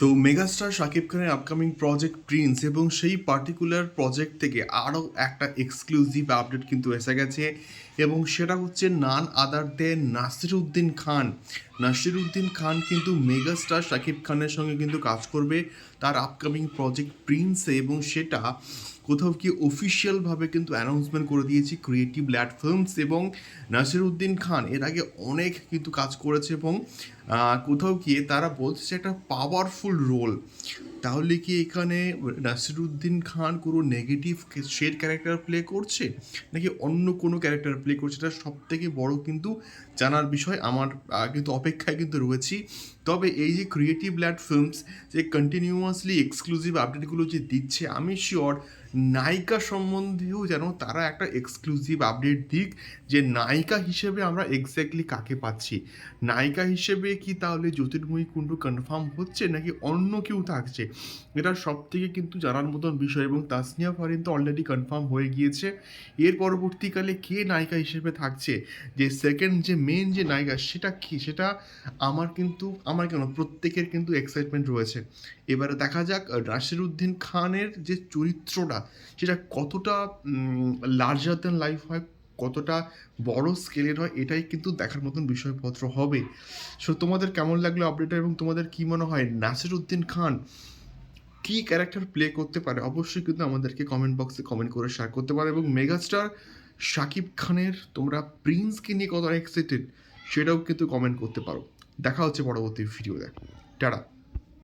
তো মেগাস্টার শাকিব খানের upcoming project Prince এবং সেই পার্টিকুলার প্রজেক্ট থেকে আরও একটা এক্সক্লুসিভ আপডেট কিন্তু এসে গেছে এবং সেটা হচ্ছে নান আদার দে নাসিরুদ্দিন খান। নাসিরুদ্দিন খান কিন্তু মেগাস্টার শাকিব খানের সঙ্গে কিন্তু কাজ করবে তার আপকামিং প্রজেক্ট প্রিন্সে এবং সেটা কোথাও কি অফিসিয়ালভাবে কিন্তু অ্যানাউন্সমেন্ট করে দিয়েছি ক্রিয়েটিভ ল্যাড ফিল্মস এবং নাসিরুদ্দিন খান এর আগে অনেক কিন্তু কাজ করেছে এবং কোথাও গিয়ে তারা বলছে একটা পাওয়ারফুল রোল তাহলে কি এখানে নাসিরুদ্দিন খান কোনো নেগেটিভ শেড ক্যারেক্টার প্লে করছে? নাকি অন্য কোনো ক্যারেক্টার প্লে করছে? এটা সব থেকে বড় কিন্তু জানার বিষয়। আমার কিন্তু অপেক্ষায় কিন্তু রয়েছি। তবে এই যে ক্রিয়েটিভ ল্যাড ফিল্মস যে কন্টিনিউয়াসলি এক্সক্লুসিভ আপডেটগুলো যে দিচ্ছে, আমি শিওর নায়িকা সম্বন্ধেও যেন তারা একটা এক্সক্লুসিভ আপডেট দিক যে নায়িকা হিসেবে আমরা এক্স্যাক্টলি কাকে পাচ্ছি? নায়িকা হিসেবে কি তাহলে জ্যোতির্ময়ী কুণ্ডু কনফার্ম হচ্ছে নাকি অন্য কেউ থাকছে? এটা সব থেকে কিন্তু জানার মতন বিষয় এবং তাসনিয়া ফারিন তো অলরেডি কনফার্ম হয়ে গিয়েছে। এর পরবর্তীকালে কে নায়িকা হিসেবে থাকছে? যে সেকেন্ড যে মেন যে নায়িকা সেটা কি? সেটা আমার কিন্তু, আমার কেন প্রত্যেকের কিন্তু এক্সাইটমেন্ট রয়েছে। এবারে দেখা যাক নাসিরুদ্দিন খানের যে চরিত্রটা সেটা কতটা লার্জার দ্যান লাইফ হয়, কতটা বড় স্কেলের হয়, এটাই কিন্তু দেখার মতন বিষয়পত্র হবে। সো তোমাদের কেমন লাগল আপডেটটা এবং তোমাদের কি মনে হয় নাসিরুদ্দিন খান কি ক্যারেক্টার প্লে করতে পারে? অবশ্যই কিন্তু আমাদেরকে কমেন্ট বক্সে কমেন্ট করে শেয়ার করতে পারে এবং মেগাস্টার শাকিব খানের তোমরা প্রিন্সকে নিয়ে কত এক্সাইটেড সেটাও কিন্তু কমেন্ট করতে পারো। দেখা হচ্ছে পরবর্তী ভিডিও দেখ টাটা।